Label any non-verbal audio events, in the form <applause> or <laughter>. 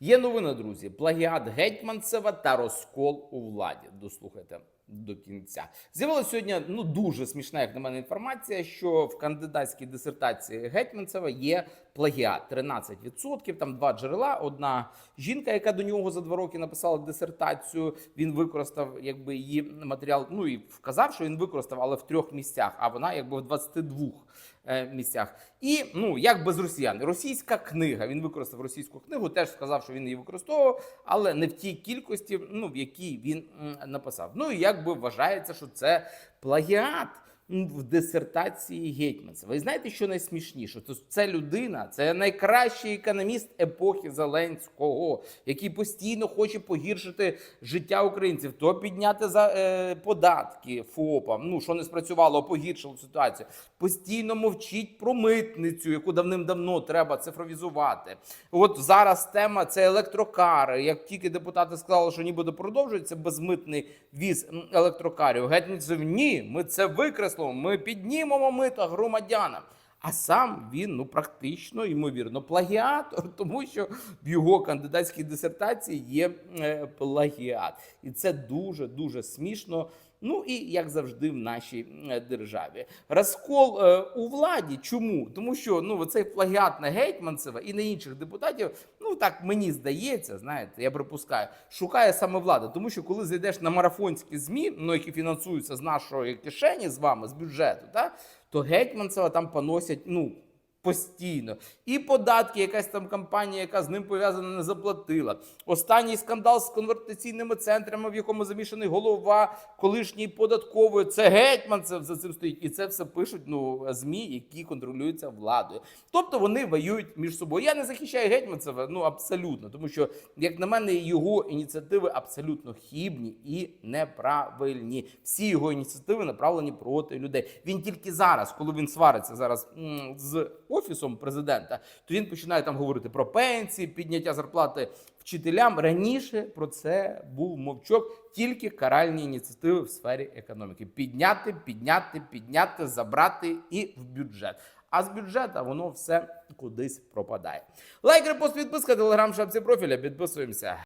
Є новина, друзі. Плагіат Гетьманцева та розкол у владі. Дослухайте до кінця. З'явилася сьогодні ну дуже смішна, як на мене, інформація, що в кандидатській дисертації Гетьманцева є плагіат 13%. Там два джерела. Одна жінка, яка до нього за два роки написала дисертацію. Він використав якби її матеріал. Ну і вказав, що він використав, але в трьох місцях. А вона якби в 22 е, місцях. І ну як без росіян, російська книга. Він використав російську книгу, теж сказав, що він її використовував, але не в тій кількості, ну в якій він написав. Ну і якби вважається, що це плагіат. В дисертації Гетьманцева. І знаєте, що найсмішніше? То це людина, це найкращий економіст епохи Зеленського, який постійно хоче погіршити життя українців, то підняти за е, податки ФОПам, ну що не спрацювало, погіршило ситуацію. Постійно мовчить про митницю, яку давним-давно треба цифровізувати. От зараз тема це електрокари. Як тільки депутати сказали, що нібито продовжується безмитний віз електрокарів, Гетьманцев ні, ми це викреслимо, ми піднімемо мита громадянам. А сам він ну практично ймовірно плагіатор, <laughs> тому що в його кандидатській дисертації є е, плагіат, і це дуже дуже смішно. Ну і як завжди в нашій е, державі. Розкол е, у владі. Чому? Тому що ну цей плагіат на Гетьманцева і на інших депутатів, ну так мені здається, знаєте, я припускаю, шукає саме влада. Тому що коли зайдеш на марафонські змі, ну які фінансуються з нашої кишені, з вами, з бюджету, та то Гетьманцева там поносять ну постійно. І податки, якась там компанія, яка з ним пов'язана, не заплатила. Останній скандал з конвертаційними центрами, в якому замішаний голова колишньої податкової. Це Гетьманцев за цим стоїть. І це все пишуть ну змі, які контролюються владою. Тобто вони воюють між собою. Я не захищаю Гетьманцева, ну абсолютно, тому що, як на мене, його ініціативи абсолютно хібні і неправильні. Всі його ініціативи направлені проти людей. Він тільки зараз, коли він свариться зараз з офісом президента, то він починає там говорити про пенсії, підняття зарплати вчителям. Раніше про це був мовчок, тільки каральні ініціативи в сфері економіки: підняти, підняти, підняти, забрати і в бюджет. А з бюджету воно все кудись пропадає. Лайк, репост, підписка, телеграм, шапці профіля. Підписуємося.